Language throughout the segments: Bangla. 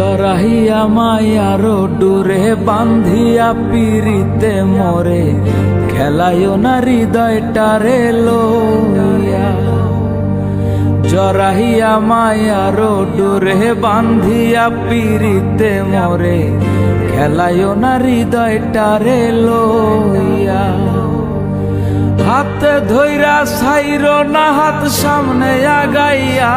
জরাহিয়া মায়ার ডুরে, বান্ধিয়া পিরিতে মরে। খেলায়ও না হৃদয়টারে লইয়া। জরাহিয়া মায়ার ডুরে, বান্ধিয়া পিরিতে মরে। খেলায়ও না হৃদয়টারে লইয়া। হাতে ধইরা সাইর না হাত সামনে আগাইয়া।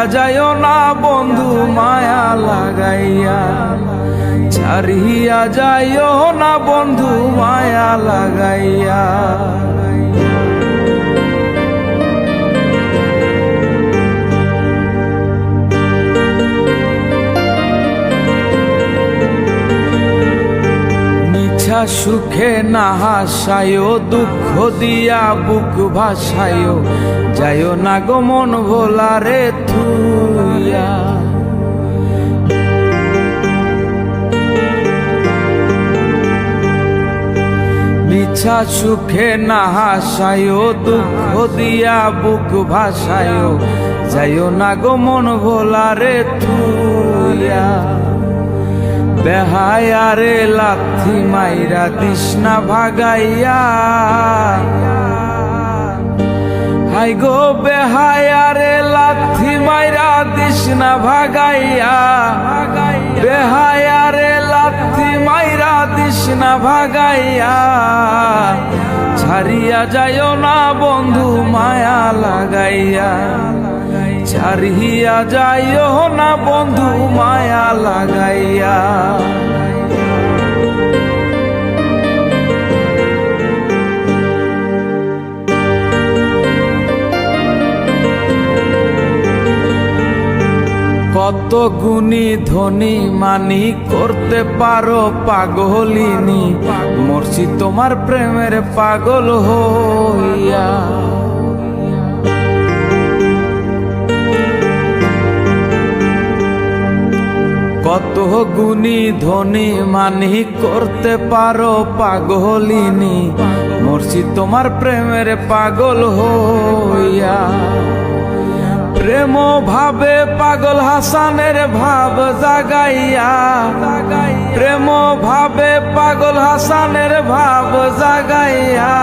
ছাড়িয়া যায় না বন্ধু মায়া লাগাইয়া। ছাড়িয়া যায় না বন্ধু মায়া লাগাইয়া। মিছা সুখে না হাসায়, দুঃখ দিয়া বুক ভাসায়। যায় না গো মন ভোলারে থুইয়া। মিছা সুখে না হাসায়, দুঃখ দিয়া বুক ভাসায়। যায় না গো মন ভোলারে বেহায়ারে লাথি মাইরা তৃষ্ণা ভাগাইয়া। হাই গো বেহায়ারে লাথি মাইরা তৃষ্ণা ভাগাইয়া। বেহায়ারে লাথি মাইরা তৃষ্ণা ভাগাইয়া। ছাড়িয়া যাইও না বন্ধু, মায়া লাগাইয়া। ছাড়িয়া যাইও না বন্ধু মায়া লাগাইয়া। কত গুণী ধনী মানি করতে পারো পাগলিনী, মরছি তোমার প্রেমের পাগল হইয়া। কত গুণী ধনী মানি করতে পারো পাগলিনী। মরছি তোমার প্রেমের পাগল হইয়া। প্রেম ভাবে পাগল হাসানের ভাব জাগাইয়া। প্রেম ভাবে পাগল হাসানের ভাব জাগাইয়া।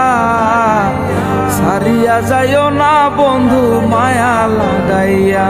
সারিয়া যাইও না বন্ধু, মায়া লাগাইয়া।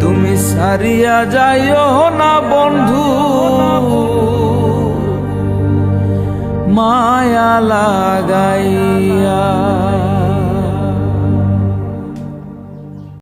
তুমি সারিয়া যাইও না বন্ধু। মায়া লাগাইয়া